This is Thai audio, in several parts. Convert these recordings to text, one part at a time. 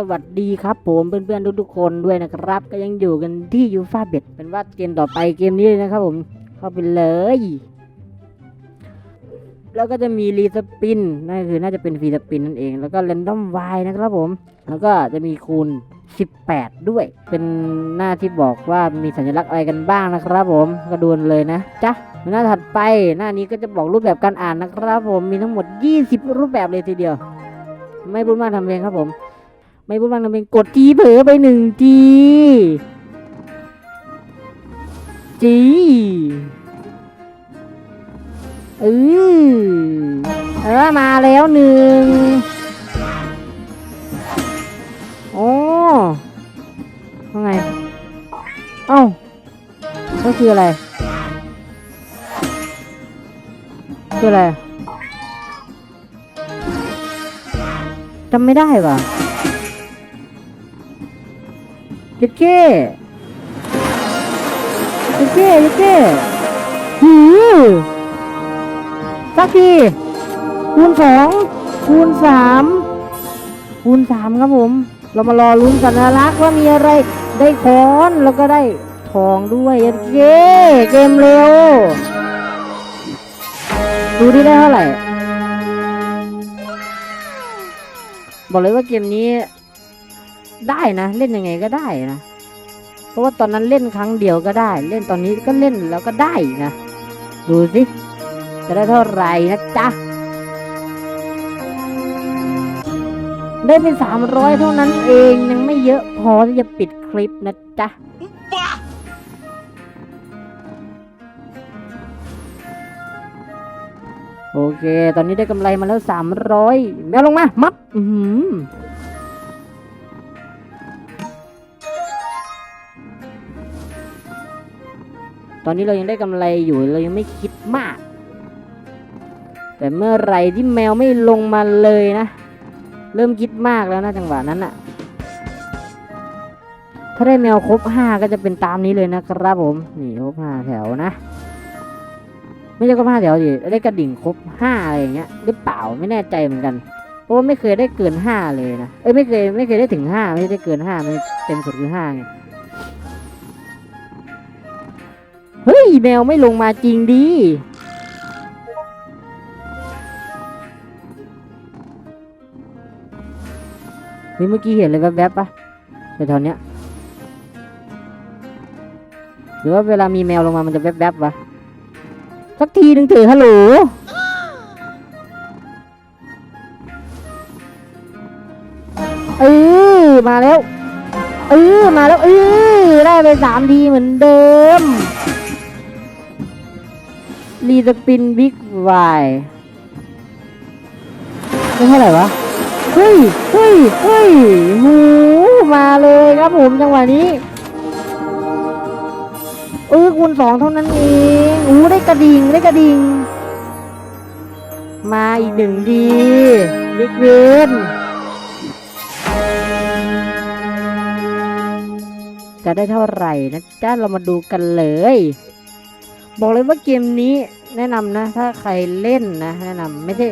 สวัสดีครับผมเพื่อนๆทุกๆคนด้วยนะครับ ก็ยังอยู่กันที่ยูฟาเบ็ดเป็นว่าเกมต่อไปเกมนี้เลยนะครับผมเข้าไปเลย แล้วก็จะมีรีสปินนั่นคือน่าจะเป็นฟรีสปินนั่นเอง แล้วก็เรนดอมไวนะครับผม แล้วก็จะมีคูณ 18 ด้วย เป็นหน้าที่บอกว่ามีสัญลักษณ์อะไรกันบ้างนะครับผมก็ดูเลยนะจ๊ะหน้าถัดไปหน้านี้ก็จะบอกรูปแบบการอ่านนะครับผมมีทั้งหมด 20 รูปแบบเลยทีเดียว ไม่พูดมากทำเพลงครับผม ไม่พูดมากทำเพลงกดจีเผลอไปหนึ่งจีจีเออเออมาแล้วหนึ่งโอ้ว่าไง เอ้าก็คืออะไร คืออะไรจำไม่ได้ว่ะ ยิเก้ยิเก้ยิเก้หือสักทีคูณสองคูณสามคูณสามครับผม เรามารอลุ้นสัญลักษณ์ว่ามีอะไรได้ค้อนแล้วก็ได้ทองด้วยยิเก้เกมเร็ว ดูที่ได้เท่าไหร่ บอกเลยว่าเกมนี้ ได้นะเล่นยังไงก็ได้นะเพราะว่าตอนนั้นเล่นครั้งเดียวก็ได้ เล่นตอนนี้ก็เล่นแล้วก็ได้นะดูสิจะได้เท่าไหร่นะจ๊ะได้เป็นสามร้อยเท่านั้นเองยังไม่เยอะพอที่จะปิดคลิปนะจ๊ะโอเค ตอนนี้ได้กำไรมาแล้วสามร้อยแมวลงมา มัด อือ ตอนนี้เรายังได้กำไรอยู่เรายังไม่คิดมาก แต่เมื่อไรที่แมวไม่ลงมาเลยนะ เริ่มคิดมากแล้วนะจังหวะนั้นอะถ้าได้แมวครบห้าก็จะเป็นตามนี้เลยนะครับผมนี่ครบห้าแถวนะไม่ใช่ครบห้าแถวดิได้กระดิ่งครบห้าอะไรอย่างเงี้ยหรือเปล่าไม่แน่ใจเหมือนกันเพราะว่าไม่เคยได้เกินห้าเลยนะเอ้ยไม่เคยไม่เคยได้ถึงห้าไม่ได้เกินห้ามันเต็มสุดคือห้าไง เฮ้ยแมวไม่ลงมาจริงดิเฮ้ยเมื่อกี้เห็นเลยแวบๆปะแถวๆเนี้ยหรือว่าเวลามีแมวลงมามันจะแวบๆปะสักทีหนึ่งเถอะฮัลโหลเออมาแล้วเออมาแล้วเออได้ไปสามทีเหมือนเดิม รีสปินบิ๊กไวได้เท่าไหร่วะ เฮ้ย เฮ้ย เฮ้ยหูมาเลยครับผมจังหวะนี้ เออคูณสองเท่านั้นเองอู้ได้กระดิ่งได้กระดิ่ง มาอีกหนึ่งดีบิ๊กเวนจะได้เท่าไหร่นะจ้าเรามาดูกันเลย บอกเลยว่าเกมนี้แนะนำนะ ถ้าใครเล่นนะ แนะนำไม่ใช่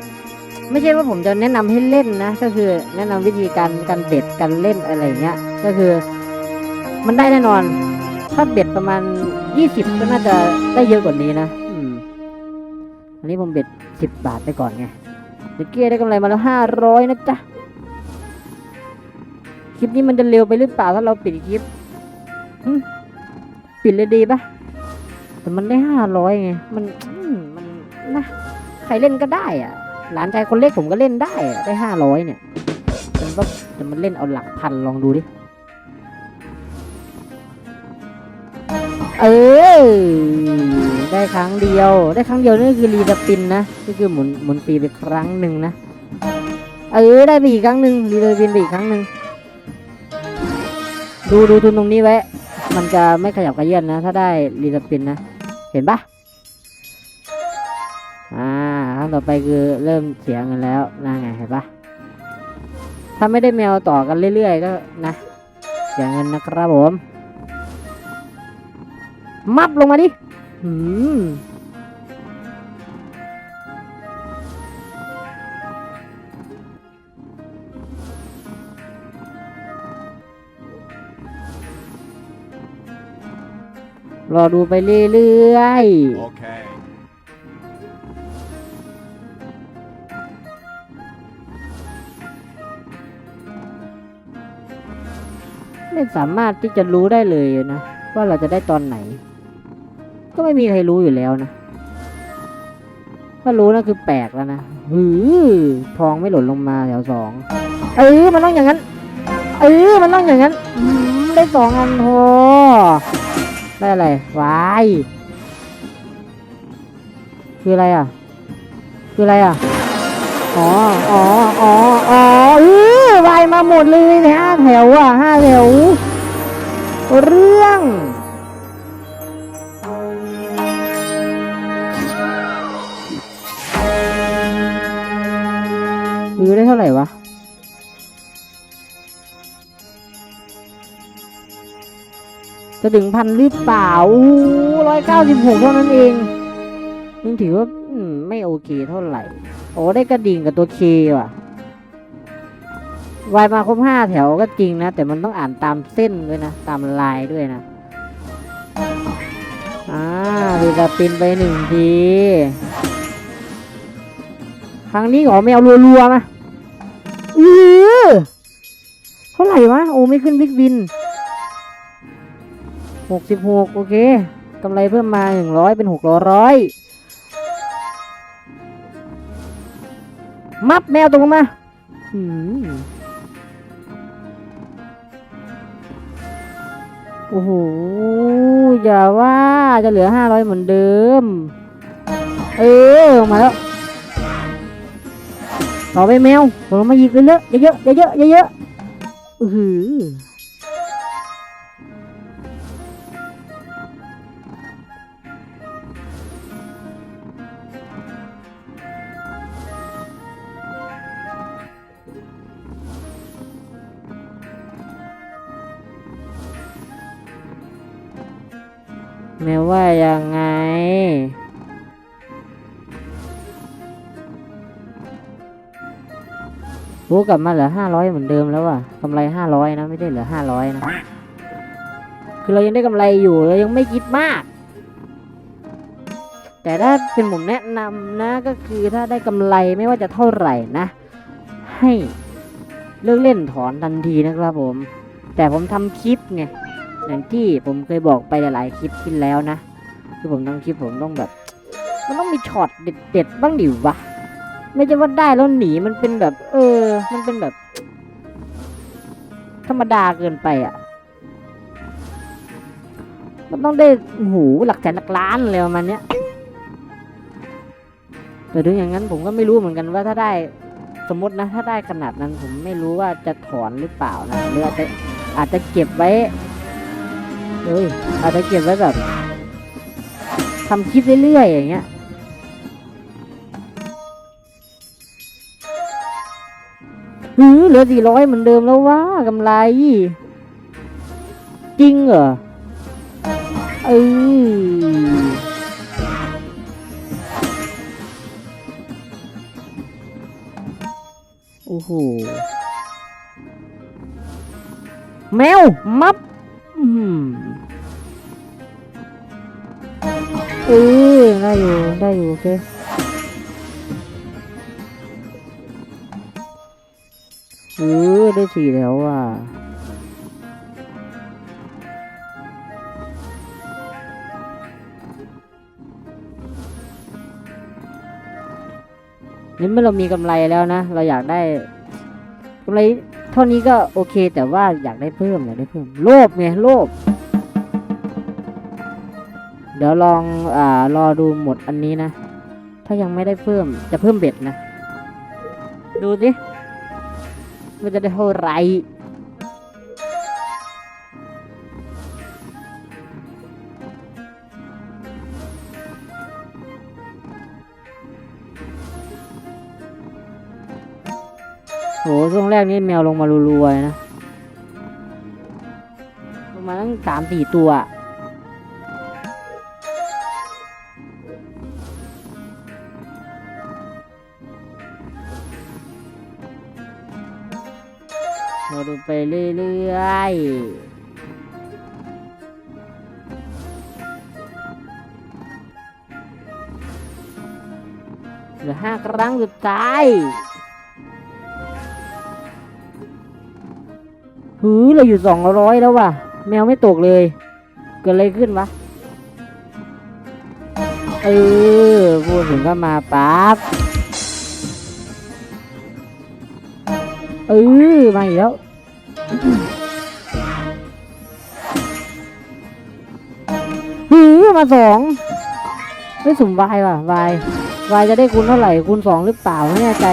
ไม่ใช่ว่าผมจะแนะนำให้เล่นนะ ก็คือแนะนำวิธีการการเด็ดการเล่นอะไรเงี้ย ก็คือ มันได้แน่นอน ถ้าเบ็ดประมาณยี่สิบก็น่าจะได้เยอะกว่านี้นะอืมอันนี้ผมเบ็ดสิบบาทไปก่อนไงเด็กเก้ได้กำไรมาแล้วห้าร้อยนะจ๊ะคลิปนี้มันจะเร็วไปหรือเปล่าถ้าเราปิดคลิปปิดเลยดีปะ แต่มันได้ห้าร้อยไง มันมันนะ ใครเล่นก็ได้อะ หลานชายคนเล็กผมก็เล่นได้อะได้ห้าร้อยเนี่ยแต่ว่าแต่มันเล่นเอาหลักพันลองดูดิ เออ ได้ครั้งเดียว ได้ครั้งเดียวนี่คือรีสปินนะก็คือหมุนหมุนปีไปครั้งหนึ่งนะ เออ ได้ไปอีกครั้งหนึ่งรีสปินไปอีกครั้งหนึ่งดูดูทุนตรงนี้ไว้ มันจะไม่ขยับกระเยื่อนนะ ถ้าได้รีสปินนะ เห็นปะอ่าครั้งต่อไปคือเริ่มเสียเงินแล้วน่าไงเห็นปะถ้าไม่ได้แมวต่อกันเรื่อยๆก็นะเสียเงินนะครับผม มับลงมาดิ หืม รอดูไปเรื่อยๆ Okay. ไม่สามารถที่จะรู้ได้เลยนะ ว่าเราจะได้ตอนไหน ก็ไม่มีใครรู้อยู่แล้วนะ ถ้ารู้นะคือแปลกแล้วนะหือทองไม่หล่นลงมาแถวสองเออมันต้องอย่างนั้น เออมันต้องอย่างนั้นอืมได้สองอันพอ ได้อะไรวายคืออะไรอะ คืออะไรอะ อ๋อ อ๋อ อ๋อ อ๋อเออวายมาหมดเลยในห้าแถวอะห้าแถว เรื่องคือได้เท่าไหร่วะ จะถึงพันหรือเปล่าร้อยเก้าสิบหกเท่านั้นเองยังถือว่าไม่โอเคเท่าไหร่ โอ้ได้กระดิ่งกับตัวเคว่ะวายมาครบห้าแถวก็จริงนะ แต่มันต้องอ่านตามเส้นด้วยนะ ตามลายด้วยนะ อ่าดูจะปินไปหนึ่งที ครั้งนี้ขอแมวรัวๆมาอือเท่าไหร่วะ โอ้ไม่ขึ้นบิ๊กวิน หกสิบหกโอเคกำไรเพิ่มมาหนึ่งร้อยเป็นหกร้อยมับแมวตรงมาโอ้โห อย่าว่าจะเหลือห้าร้อยเหมือนเดิม เออ มาแล้ว ต่อไปแมวผลมาหยิกเยอะๆเยอะๆเยอะๆเยอะๆอือ แมวว่ายังไง โอ้กลับมาเหลือห้าร้อยเหมือนเดิมแล้วว่ะกำไรห้าร้อยนะไม่ได้เหลือห้าร้อยนะ คือเรายังได้กำไรอยู่เรายังไม่คิดมาก แต่ถ้าเป็นผมแนะนำนะก็คือถ้าได้กำไรไม่ว่าจะเท่าไหร่นะ ให้เลิกเล่นถอนทันทีนะครับผม แต่ผมทำคลิปไง อย่างที่ผมเคยบอกไปหลายๆคลิปที่แล้วนะ คือผมทำคลิปผมต้องแบบ มันต้องมีช็อตเด็ดๆบ้างดิวะไม่ใช่ว่าได้แล้วหนีมันเป็นแบบ เออ มันเป็นแบบ ธรรมดาเกินไปอะ มันต้องได้หูหลักแสนหลักล้านเลยประมาณเนี้ยแต่ถึงอย่างนั้นผมก็ไม่รู้เหมือนกันว่าถ้าได้สมมตินะ ถ้าได้ขนาดนั้นผมไม่รู้ว่าจะถอนหรือเปล่านะหรืออาจจะอาจจะเก็บไว้ เอ้ยอาจจะเก็บไว้แบบทำคลิปเรื่อยๆอย่างเงี้ยหือเหลือสี่ร้อยเหมือนเดิมแล้วว่ากำไร จริงเหรอเออโอ้โหแมว มับ เออได้อยู่ได้อยู่โอเคเออได้สี่แล้วอะนี่เมื่อเรามีกำไรแล้วนะ เราอยากได้กำไรเท่านี้ก็โอเค แต่ว่าอยากได้เพิ่มอยากได้เพิ่ม โลภไงโลภ ดี๋ยวลองอ่ารอดูหมดอันนี้นะ ถ้ายังไม่ได้เพิ่มจะเพิ่มเบ็ดนะ ดูสิมันจะได้เท่าไหรโหช่วงแรกนี่แมวลงมารัวๆนะ ลงมาตั้งสามสี่ตัว เหลือห้าครั้งสุดท้ายหือเราอยู่สองร้อยแล้วว่ะ แมวไม่ตกเลย เกิดอะไรขึ้นวะ เออพูดถึงก็มาปั๊บเออมาอีกแล้ว มาสองไม่สุ่มวายว่ะวายวายจะได้คูณเท่าไหร่คูณสองหรือเปล่าไม่แน่ใจ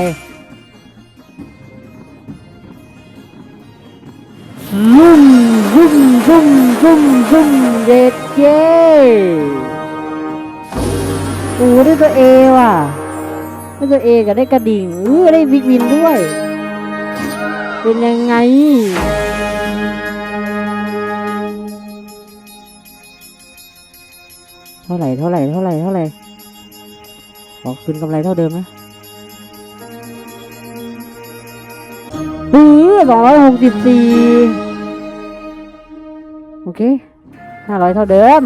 ซุ่มซุ่มซุ่มซุ่มซุ่มเด็ดเย้โอ้ได้ตัวเอว่ะได้ตัวเอกับได้กระดิ่งเออได้บิ๊กวินด้วย เป็นยังไง ท่าไหร่เท่าไหร่เท่าไหร่เท่าไหร่ขอคืนกำไรเท่าเดิมนะหือสองร้อยหกสิบสี่โอเคห้าร้อยเท่าเดิม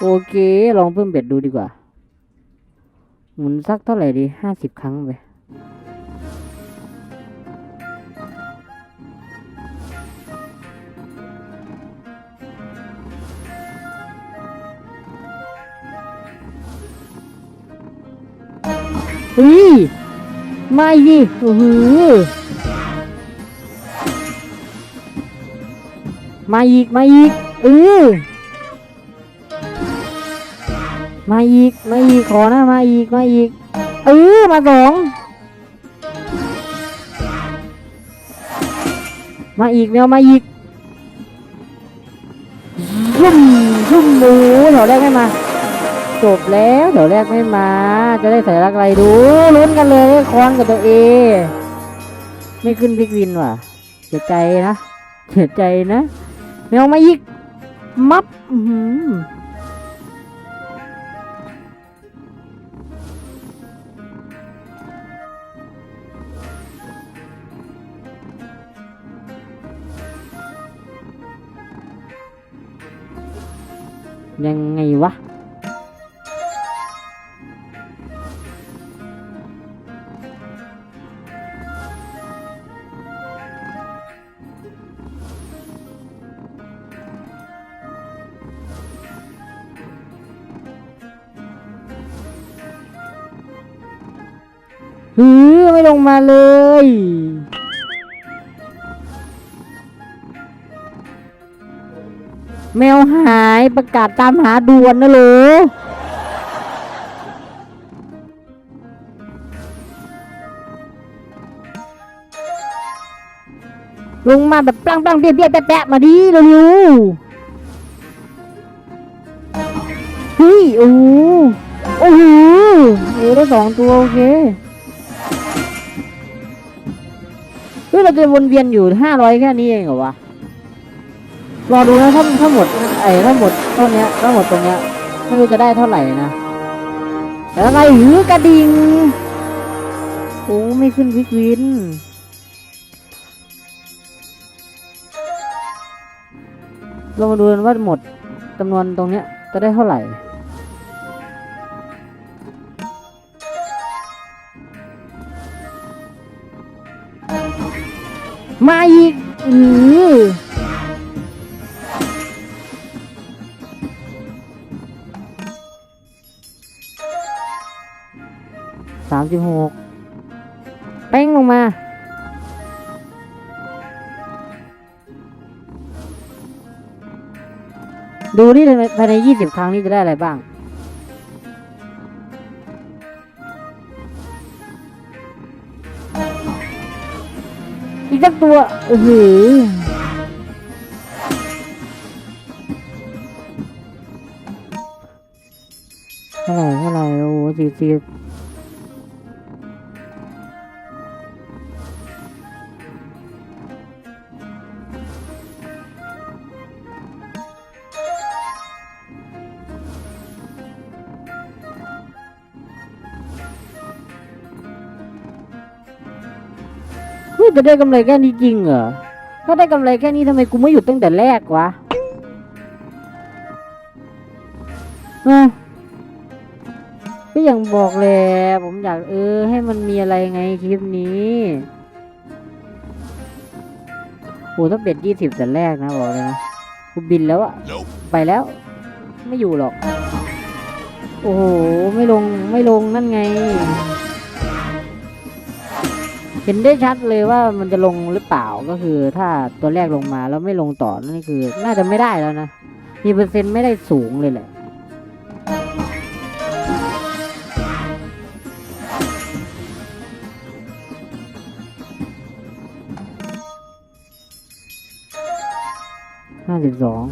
โอเค ลองเพิ่มเบ็ดดูดีกว่า หมุนสักเท่าไหร่ดีห้าสิบครั้งไป เฮ้ย ไม่ดิโอ้โหมาอีก มาอีกเออมาอีก มาอีก ขอนะ มาอีก มาอีก เออ มาสอง มาอีกแมวมาอีกซุ่มซุ่มหมูแถวแรกไม่มา จบแล้วเดี๋ยวแรกไม่มา จะได้ใส่รักอะไรดูลุ้นกันเลยคอนกับตัวเอ ไม่ขึ้นพิกวินว่ะเสียใจนะเสียใจนะไม่เอามาอีกมับหือยังไงวะ หือไม่ลงมาเลย แมวหายประกาศตามหาด่วนนะเหรอลงมาแบบปลังปลังเปี้ยเปี้ยแปะแปะมาดิเร็วเฮ้ยโอ้โหโอ้โหได้สองตัวโอเค เฮ้ยเราจะวนเวียนอยู่ห้าร้อยแค่นี้เองเหรอวะรอดูนะถ้าถ้าหมดไอ้ถ้าหมดเท่าเนี้ยถ้าหมดตรงเนี้ยไม่รู้จะได้เท่าไหร่นะแต่อะไรหือกระดิ่งโอ้ไม่ขึ้นพิกวินเรามาดูกันว่าหมดจำนวนตรงเนี้ยจะได้เท่าไหร่ มาอีกอือสามสิบหกเป้งลงมาดูนี่ภายในยี่สิบครั้งนี้จะได้อะไรบ้าง อีกสักตัวโอ้โหเท่าไหร่เท่าไหร่โอ้สี่สิบ จะได้กำไรแค่นี้จริงเหรอ ถ้าได้กำไรแค่นี้ทำไมกูไม่หยุดตั้งแต่แรกวะก็อย่างบอกแหละผมอยากเออ ให้มันมีอะไรไงคลิปนี้โหถ้าเบ็ดยี่สิบแต่แรกนะบอกเลยนะกูบินแล้วอะไปแล้ว ไม่อยู่หรอก โอ้โห ไม่ลงไม่ลงนั่นไง เห็นได้ชัดเลยว่ามันจะลงหรือเปล่าก็คือถ้าตัวแรกลงมาแล้วไม่ลงต่อนั่นคือ น่าจะไม่ได้แล้วนะมีเปอร์เซ็นต์ไม่ได้สูงเลยแหละห้าสิบสอง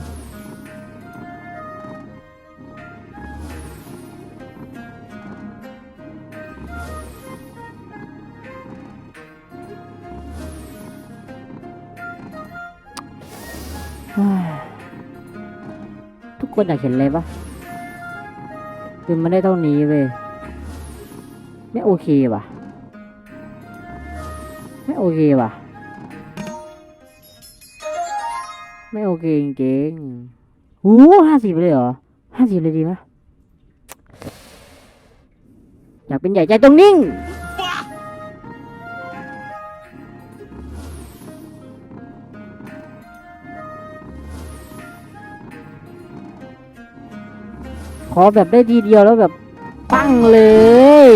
คนอยากเห็นอะไรปะคือมันได้เท่านี้เว้ยไม่โอเคว่ะ ไม่โอเคว่ะ ไม่โอเคจริงๆหูห้าสิบเลยเหรอห้าสิบเลยดีไหมอยากเป็นใหญ่ใจตรงนิ่ง ขอแบบได้ทีเดียวแล้วแบบปั้งเลย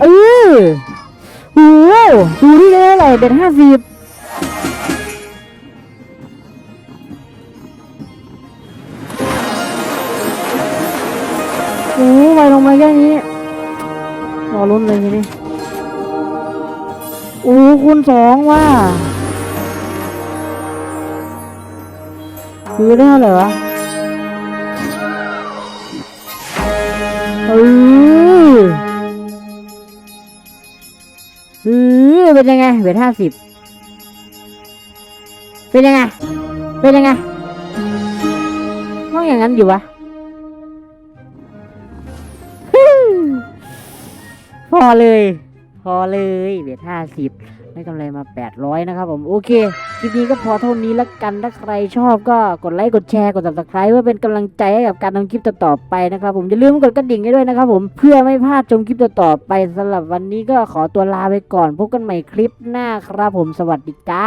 เออโอ้โหดูนี่ได้เท่าไหร่เป็นห้าสิบโอ้ไปลงมาแค่นี้รอลุ้นเลยทีนี้โอ้คูณสองว่ะ คือได้เหร่วะเออเออเป็นยังไงเวทห้าสิบเป็นยังไง เป็นยังไงต้องอย่างนั้นอยู่วะพอเลย พอเลยเวทห้าสิบ ได้กำไรมา 800 นะครับผมโอเคคลิปนี้ก็พอเท่านี้ละกันถ้าใครชอบก็กดไลค์กดแชร์กด subscribe เพื่อเป็นกำลังใจให้กับการทำคลิปต่อๆไปนะครับผมอย่าลืมกดกระดิ่งให้ด้วยนะครับผมเพื่อไม่พลาดชมคลิปต่อๆไปสำหรับวันนี้ก็ขอตัวลาไปก่อนพบกันใหม่คลิปหน้าครับผมสวัสดีจ้า